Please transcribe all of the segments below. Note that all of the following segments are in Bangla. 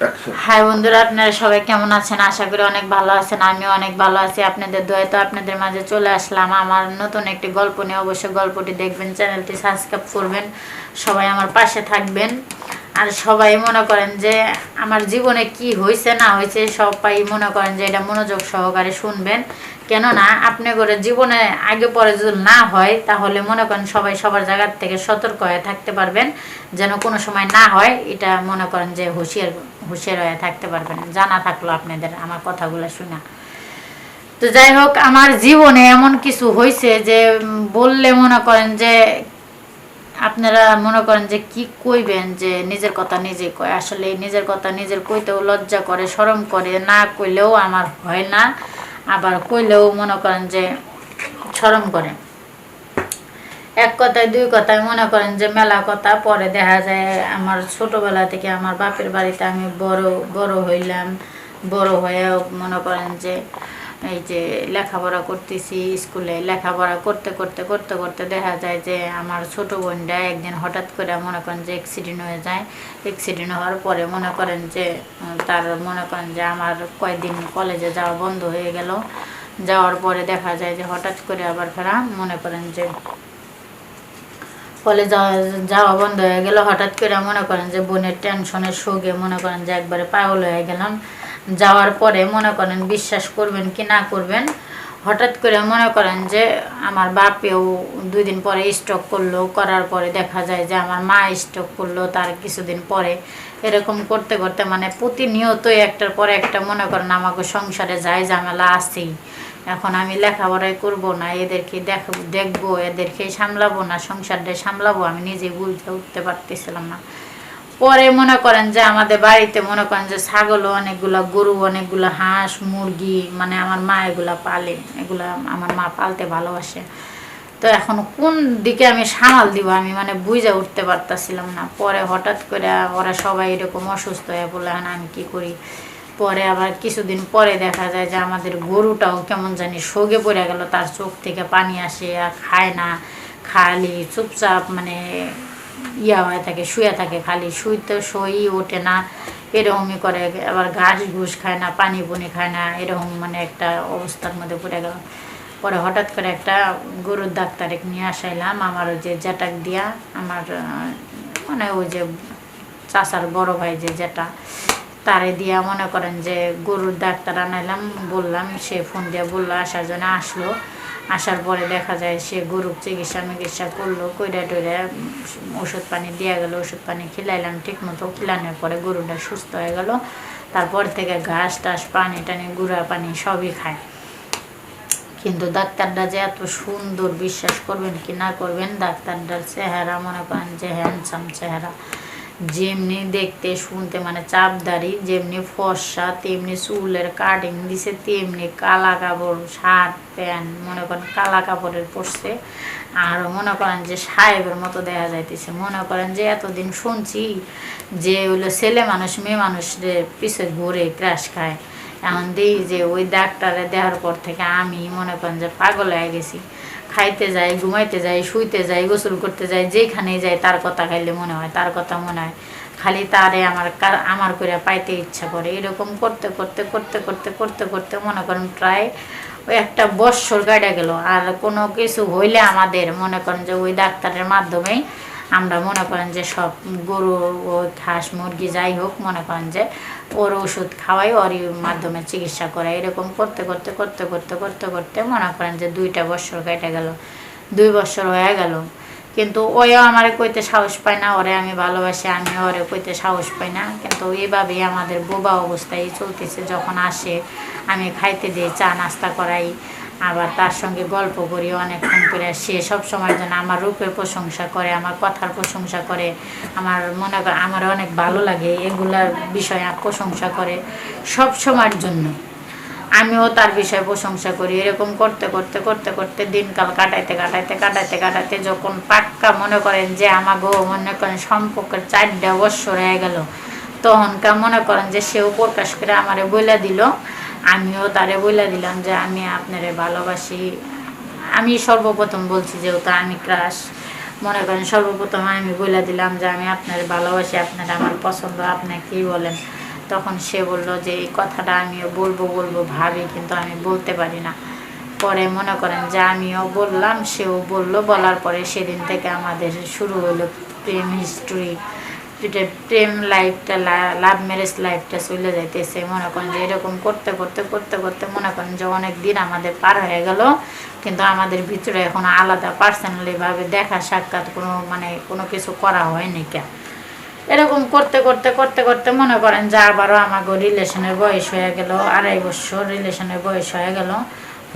অ্যাকশন হাই বন্ধুরা, আপনারা সবাই কেমন আছেন? আশা করি অনেক ভালো আছেন, আমিও অনেক ভালো আছি। আপনাদের দয়া তো আপনাদের মাঝে চলে আসলাম। আমার নতুন একটি গল্প নিয়ে অবশ্যই গল্পটি দেখবেন, চ্যানেলটি সাবস্ক্রাইব করবেন, সবাই আমার পাশে থাকবেন। আর সবাই মনে করেন যে আমার জীবনে কি হয়েছে, না হয়েছে, সবাই মনে করেন যে এটা মনোযোগ সহকারে শুনবেন। কেননা, আপনি করে জীবনে আগে পরে যদি না হয়, তাহলে মনে করেন সবাই সবার জায়গার থেকে সতর্ক হয়ে থাকতে পারবেন। যেন কোনো সময় না হয়, এটা মনে করেন যে হুঁশিয়ার। হুঁশিয়ার হয়ে থাকতে পারবেন। জানা থাকল আপনাদের আমার কথাগুলো শোনা। তো যাই হোক, আমার জীবনে এমন কিছু হয়েছে যে বললে মনে করেন যে, আপনারা মনে করেন যে কি কইবেন যে, নিজের কথা নিজে কয়। আসলে নিজের কথা নিজের কইতেও লজ্জা করে, শরম করে, না কইলেও আমার হয় না। আবার কইলেও মনে করেন যে, শরম করে। এক কথায়, দুই কথায় মনে করেন যে মেলা কথা। পরে দেখা যায় আমার ছোটবেলা থেকে আমার বাপের বাড়িতে আমি বড় বড় হইলাম। বড় হয়েও মনে করেন যে এই যে লেখাপড়া করতেছি স্কুলে, লেখাপড়া করতে করতে করতে করতে দেখা যায় যে আমার ছোট বোনটা একদিন হঠাৎ করে মনে করেন যে অ্যাক্সিডেন্ট হয়ে যায়। অ্যাক্সিডেন্ট হওয়ার পরে মনে করেন যে, তার মনে করেন যে আমার কয়েকদিন কলেজে যাওয়া বন্ধ হয়ে গেল। যাওয়ার পরে দেখা যায় যে হঠাৎ করে আবার ফেরা। মনে করেন যে ফলে যাওয়া বন্ধ হয়ে গেল। হঠাৎ করে মনে করেন যে বোনের টেনশনের শোকে মনে করেন যে একবারে পাগল হয়ে গেলাম। যাওয়ার পরে মনে করেন বিশ্বাস করবেন কি না করবেন? হঠাৎ করে মনে করেন যে আমার বাপেও দুই দিন পরে স্ট্রোক করল। করার পরে দেখা যায় যে আমার মা স্ট্রোক করল তার কিছুদিন পরে। এরকম করতে করতে মানে প্রতিনিয়তই একটার পরে একটা মনে করেন আমাকে সংসারে যায় ঝামেলা আছেই। এখন আমি লেখাপড়াই করব না, এদেরকে দেখ দেখব, এদেরকে সামলাবো না, সংসারটা সামলাবো, আমি নিজে বুঝতে উঠতে পারতেছিলাম না। পরে মনে করেন যে আমাদের বাড়িতে মনে করেন যে ছাগলও অনেকগুলা, গরু অনেকগুলো, হাঁস, মুরগি মানে আমার মা এগুলা পালে, এগুলা আমার মা পালতে ভালোবাসে। তো এখন কোন দিকে আমি সামাল দিব, আমি মানে বুঝে উঠতে পারতাছিলাম না। পরে হঠাৎ করে ওরা সবাই এরকম অসুস্থ হয়ে বলে আমি কি করি? পরে আবার কিছুদিন পরে দেখা যায় যে আমাদের গরুটাও কেমন জানি সোগে পড়ে গেল, তার চোখ থেকে পানি আসে আর খায় না, খালি চুপচাপ মানে ইয়া হয়ে থাকে, শুয়ে থাকে, খালি শুইতে সই ওঠে না, এরকমই করে, আবার ঘাস ঘুষ খায় না, পানি পুনি খায় না, এরকম মানে একটা অবস্থার মধ্যে পড়ে গেল। পরে হঠাৎ করে একটা গরুর ডাক্তারে নিয়ে আসাইলাম, আমার ওই যে জ্যাটাক দিয়া, আমার মানে ওই যে চাচার বড় ভাই যে যেটা তারে দিয়া মনে করেন যে গরুর ডাক্তার আনাইলাম, বললাম, সে ফোন দিয়ে বলল, আসার জন্য আসলো। আসার পরে দেখা যায় সে গরুর চিকিৎসা মিকিৎসা করল, কইরা টইরা ওষুধ পানি দেওয়া গেলো, ওষুধ পানি খিলাইলাম ঠিক মতো খিলানোর পরে গরুটা সুস্থ হয়ে গেল। তারপর থেকে ঘাস টাস, পানি টানি, গুঁড়া পানি সবই খায়। কিন্তু ডাক্তারটা যে এত সুন্দর বিশ্বাস করবেন কি না করবেন, ডাক্তারটার চেহারা মনে করেন যে হ্যান্ডসাম চেহারা। যেমনি দেখতে, শুনতে মানে চাপদারি, যেমনি ফর্সা, তেমনি চুলের কাটিং দিছে, তেমনি কালা কাপড়, শার্ট, প্যান্ট, মনে করেন কালা কাপড়ের পরছে। আর মনে করেন যে সাহেবের মতো দেখা যাইতেছে। মনে করেন যে এতদিন শুনছি যে হইল ছেলে মানুষ, মেয়ে মানুষের পিছে ঘুরে ক্রাশ খায়। এখন দিই যে ওই ডাক্তারে দেওয়ার পর থেকে আমি মনে করেন যে পাগল হয়ে গেছি। খাইতে যাই ঘুমাইতে যাই শুইতে যাই গোসল করতে যাই যেখানে যাই তার কথা খাইলে মনে হয়, তার কথা মনে হয়। খালি তারে আমার আমার করে পাইতে ইচ্ছা করে। এরকম করতে করতে করতে করতে করতে করতে মনে করেন প্রায় একটা বৎসর কাটা গেল। আর কোনো কিছু হইলে আমাদের মনে করেন যে ওই ডাক্তারের মাধ্যমেই আমরা মনে করেন যে সব গরু ও হাঁস মুরগি যাই হোক, মনে করেন যে ওর ওষুধ খাওয়াই, ওরই মাধ্যমে চিকিৎসা করে এরকম করতে করতে করতে করতে করতে করতে মনে করেন যে দুইটা বছর কেটে গেল। দুই বছর হয়ে গেল। কিন্তু ওইও আমার কইতে সাহস পায় না, ওরে আমি ভালোবাসি, আমি ওরে কইতে সাহস পাই না। কিন্তু এইভাবেই আমাদের বোবা অবস্থায় চলতেছে। যখন আসে, আমি খাইতে দিই, চা নাস্তা করাই। আবার তার সঙ্গে গল্প করি, অনেকক্ষণ করে সে সব সময়ের জন্য আমার রূপের প্রশংসা করে, আমার কথার প্রশংসা করে, আমার মনে করে, আমার অনেক ভালো লাগে এগুলার বিষয়ে প্রশংসা করে সব সময়ের জন্য। আমিও তার বিষয়ে প্রশংসা করি, এরকম করতে করতে করতে করতে দিনকাল কাটাইতে কাটাইতে কাটাইতে কাটাইতে যখন পাক্কা মনে করেন যে আমাকেও মনে করেন সম্পর্কের চারটা বৎসর হয়ে গেল, তখনকার মনে করেন যে সেও প্রকাশ করে আমারে বইলা দিল। আমিও তারে বইলা দিলাম যে আমি আপনারে ভালোবাসি। আমি সর্বপ্রথম বলছি যেহেতু আমি ক্রাশ মনে করেন সর্বপ্রথম আমি বলে দিলাম যে আমি আপনার ভালোবাসি, আপনার আমার পছন্দ, আপনি কি বলেন? তখন সে বলল যে এই কথাটা আমিও বলব বলব ভাবি, কিন্তু আমি বলতে পারি না। পরে মনে করেন যে আমিও বললাম, সেও বলল, বলার পরে সেদিন থেকে আমাদের শুরু হলো প্রেম হিস্ট্রি প্রেম লাইফটা লাভ ম্যারেজ লাইফটা চলে যাইতেছে। মনে করেন যে এরকম করতে করতে করতে করতে মনে করেন যে অনেক দিন আমাদের পার হয়ে গেল। কিন্তু আমাদের ভিতরে এখন আলাদা পার্সোনালিভাবে দেখা, সাক্ষাৎ কোনো মানে কোনো কিছু করা হয়নি কেন? এরকম করতে করতে করতে করতে মনে করেন যে আবারও আমাকে রিলেশনের বয়স হয়ে গেল, আড়াই বছর রিলেশনের বয়স হয়ে গেল।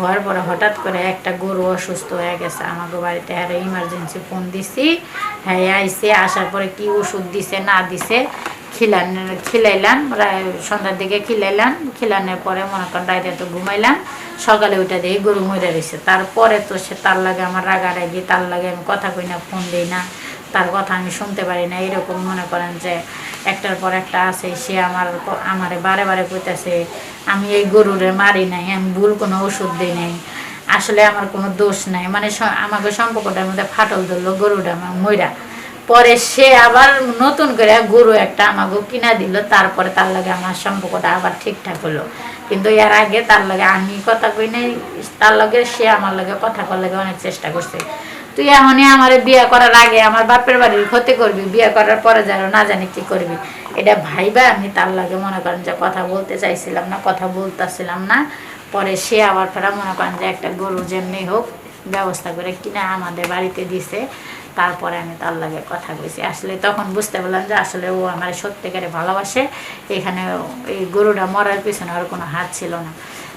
হওয়ার পরে হঠাৎ করে একটা গরু অসুস্থ হয়ে গেছে। আমাকে বাড়িতে হ্যাঁ ইমার্জেন্সি ফোন দিছি। হ্যাঁ আইসে আসার পরে কি ওষুধ দিছে, না দিছে, খিলান, খিলাইলাম সন্ধ্যার দিকে খিলাইলাম। খিলানোর পরে মনে করেন রাইতে তো ঘুমাইলাম। সকালে ওইটা দিয়ে গরু মরে রয়েছে। তারপরে তো সে তার লাগে আমার রাগা রাগারাগি তার লাগে আমি কথা কই না ফোন দিই না। তার কথা আমি শুনতে পারি না। এরকম মনে করেন যে একটার পর একটা আছে, সে আমার আমারে বারে বারে কইতাছে, আমি এই গরুরে মারি নাই, আমি ভুল কোনো ওষুধ দিই নাই, আসলে আমার কোনো দোষ নাই। মানে আমাকে সম্পর্কটার মধ্যে ফাটল ধরলো গরুটা আমার ময়রা পরে সে আবার নতুন করে গরু একটা আমাকে কিনা দিল, তারপরে তার লাগে আমার সম্পর্কটা আবার ঠিকঠাক হলো। কিন্তু এর আগে তার লাগে আমি কথা কই নাই, তার লগে সে আমার লগে কথা করার লাগে অনেক চেষ্টা করছে। তুই এখনই আমার বিয়ে করার আগে আমার বাপের বাড়ির ক্ষতি করবি, বিয়ে করার পরে যেন না জানি কি করবি। এটা ভাইবা আমি তার লাগে মনে করেন যে কথা বলতে চাইছিলাম না, কথা বলতেছিলাম না। পরে সে আবার ফেরা মনে করেন যে একটা গরু যেমনি হোক ব্যবস্থা করে কিনা আমাদের বাড়িতে দিছে। তারপরে আমি তার লাগে কথা কইছি আসলে তখন বুঝতে পারলাম যে আসলে ও আমার সত্যিকারে ভালোবাসে। এখানে এই গরুটা মরার পিছনে আর কোনো হাত ছিল না।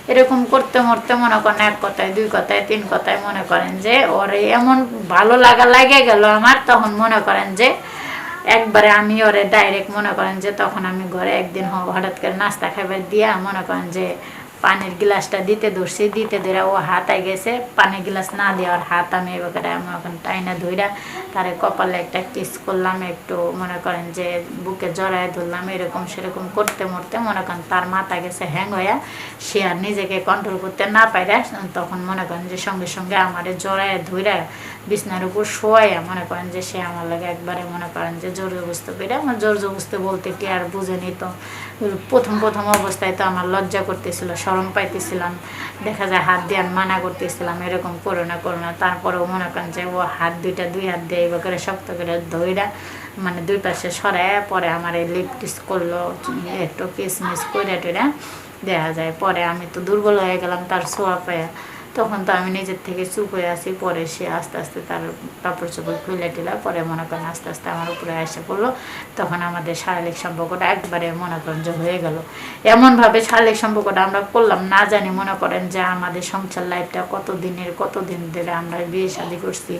এরকম করতে মরতে মনে করেন এক কথায়, দুই কথায়, তিন কথায় মনে করেন যে, ওরে এমন ভালো লাগা লাগে গেল আমার, তখন মনে করেন যে, একবারে আমি ওরে ডাইরেক্ট মনে করেন যে, তখন আমি ঘরে একদিন হঠাৎ করে নাস্তা খাবার দিয়া মনে করেন যে পানির গ্লাসটা দিতে ধরছি, দিতে ধরে ও হাতায় গেছে। পানির গ্লাস না দেওয়ার হাত আমি এবার আমি ওখানে টাইনা ধইরা তারে কপালে একটা কিস করলাম, একটু মনে করেন যে বুকে জড়ায় ধরলাম, এরকম সেরকম করতে মরতে মনে করেন তার মাথা গেছে হ্যাং হইয়া সে আর নিজেকে কন্ট্রোল করতে না পাইরা তখন মনে করেন যে সঙ্গে সঙ্গে আমার জড়ায় ধইরা বিছনার উপর শোয়াইয়া মনে করেন যে সে আমার লাগে একবারে মনে করেন যে জোর জবস্ত পেরে আমার জোর জবস্ত বলতে কি আর বুঝেনি তো। প্রথম প্রথম অবস্থায় তো আমার লজ্জা করতেছিল, শরম পাইতেছিলাম। দেখা যায় হাত দিয়ে মানা করতেছিলাম, এরকম করো না করো না। তারপরেও মনে করেন যে, ও হাত দুইটা, দুই হাত দিয়ে এবার করে শক্ত করে ধইরা মানে দুই পাশে সরায় পরে আমার এই লিপটিস করল, একটু কিসমিস করে টেরা দেখা যায়। পরে আমি তো দুর্বল হয়ে গেলাম তার সোয়া পায়া। তখন তো আমি নিজের থেকে চুপ হয়ে আসি পরে সে আস্তে আস্তে তার কাপড় চোপড় খুলে টিলা পরে মনে করেন আস্তে আস্তে আমার উপরে এসে পড়ল। তখন আমাদের শারীরিক সম্পর্কটা একবারে মনে করেন যে হয়ে গেল। এমনভাবে শারীরিক সম্পর্কটা আমরা করলাম, না জানি মনে করেন যে আমাদের সংসার লাইফটা কত দিনের কত দিন ধরে আমরা বিয়ে শাদি করছি।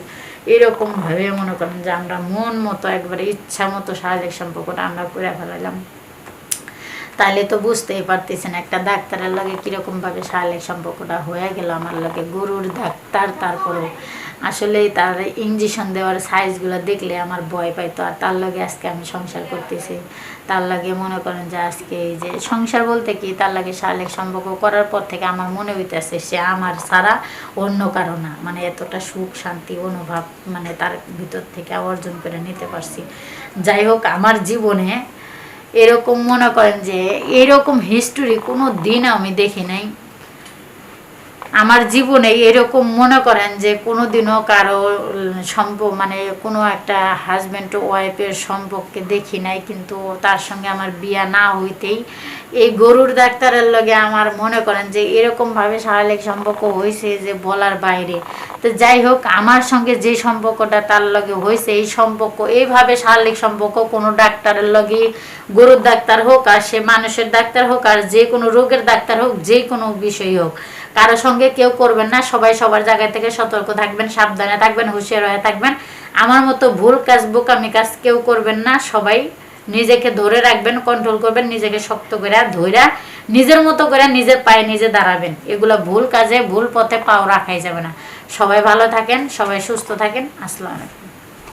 এরকমভাবে মনে করেন যে আমরা মন মতো একবারে ইচ্ছা মতো শারীরিক সম্পর্কটা আমরা করে ফেলাইলাম। তাহলে তো বুঝতেই পারতেছেন, একটা ডাক্তারের লগে কীরকমভাবে শারীরিক সম্পর্কটা হয়ে গেল, আমার লগে গরুর ডাক্তার, তারপরেও আসলে তার ইঞ্জেকশন দেওয়ার সাইজগুলো দেখলে আমার ভয় পাইতো, আর তার লগে আজকে আমি সংসার করতেছি। তার লাগে মনে করেন যে আজকে এই যে সংসার বলতে কি, তার লাগে শারীরিক সম্পর্ক করার পর থেকে আমার মনে হইতেছে সে আমার ছাড়া অন্য কারও না। মানে এতটা সুখ শান্তি অনুভব মানে তার ভিতর থেকে অর্জন করে নিতে পারছি। যাই হোক, আমার জীবনে এরকম মনে করেন যে এরকম হিস্টোরি কোনো দিন আমি দেখি নাই। আমার জীবনে এরকম মনে করেন যে কোনো দিনও কারও সম্পর্ক মানে কোনো একটা হাজব্যান্ড ওয়াইফের সম্পর্কে দেখি নাই, কিন্তু তার সঙ্গে আমার বিয়া না হইতেই এই গরুর ডাক্তারের লগে আমার মনে করেন যে এরকমভাবে শারীরিক সম্পর্ক হয়েছে যে বলার বাইরে। তো যাই হোক, আমার সঙ্গে যে সম্পর্কটা তার লগে হয়েছে এই সম্পর্ক, এইভাবে শারীরিক সম্পর্ক কোনো ডাক্তারের লগে, গরুর ডাক্তার হোক আর সে মানুষের ডাক্তার হোক আর যে কোনো রোগের ডাক্তার হোক, যে কোনো বিষয় হোক কারও সঙ্গে কেউ করবেন না, সবাই সবার জায়গা থেকে সতর্ক থাকবেন, সাবধানে থাকবেন, হুঁশিয়ার হয়ে থাকবেন। আমার মতো ভুল কাজ, বোকামি কাজ কেউ করবেন না, সবাই নিজেকে ধরে রাখবেন কন্ট্রোল করবেন, নিজেকে শক্ত করে ধইরা নিজের মতো করে নিজের পায়ে নিজে দাঁড়াবেন। এগুলো ভুল কাজে, ভুল পথে পাও রাখাই যাবে না। সবাই ভালো থাকেন, সবাই সুস্থ থাকেন, আসসালামু আলাইকুম।